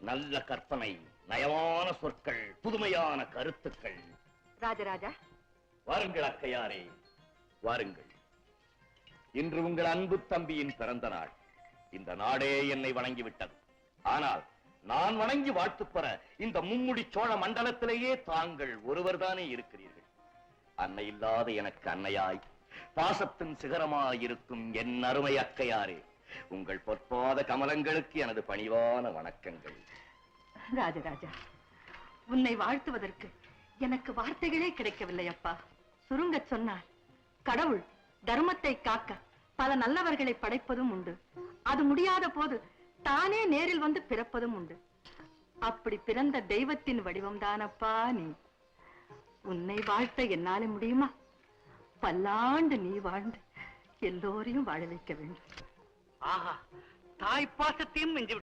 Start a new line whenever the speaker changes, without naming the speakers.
நல்ல கற்பனை நயமான சொற்கள் புதுமையான கருத்துக்கள்.
ராஜராஜா.
வாருங்கள் அக்கையாரே வாருங்கள். இன்று உங்கள் அன்பு தம்பியின் பிறந்த நாள். இந்த நாடே என்னை வணங்கிவிட்டது. ஆனால் நான் வணங்கி வாழ்த்து பெற இந்த மும்முடி சோழ மண்டலத்திலேயே தாங்கள் ஒருவர்தானே இருக்கிறீர்கள். அன்னை இல்லாத எனக்கு அன்னையாய் பாசத்தின் சிகரமாய் இருக்கும் என் அருமை அக்கையாரே. உங்கள் பொற்பாத கமலங்களுக்கு எனது பணிவான வணக்கங்கள்.
ராஜராஜா உன்னை வாழ்த்துவதற்கு எனக்கு வார்த்தைகளே கிடைக்கவில்லை அப்பா. சுருங்க சொன்னால் கடவுள் தர்மத்தை காக்க பல நல்லவர்களை படைப்பதும் உண்டு. அது முடியாத போது தானே நேரில் வந்து பிறப்பதும் உண்டு. அப்படி பிறந்த தெய்வத்தின் வடிவம்தானப்பா நீ. உன்னை வாழ்த்த என்னால முடியுமா? பல்லாண்டு நீ வாழ்ந்து எல்லோரையும் வாழ வைக்க வேண்டும்.
ആഹാ. തായ്പാസത്തെയും മിഞ്ചി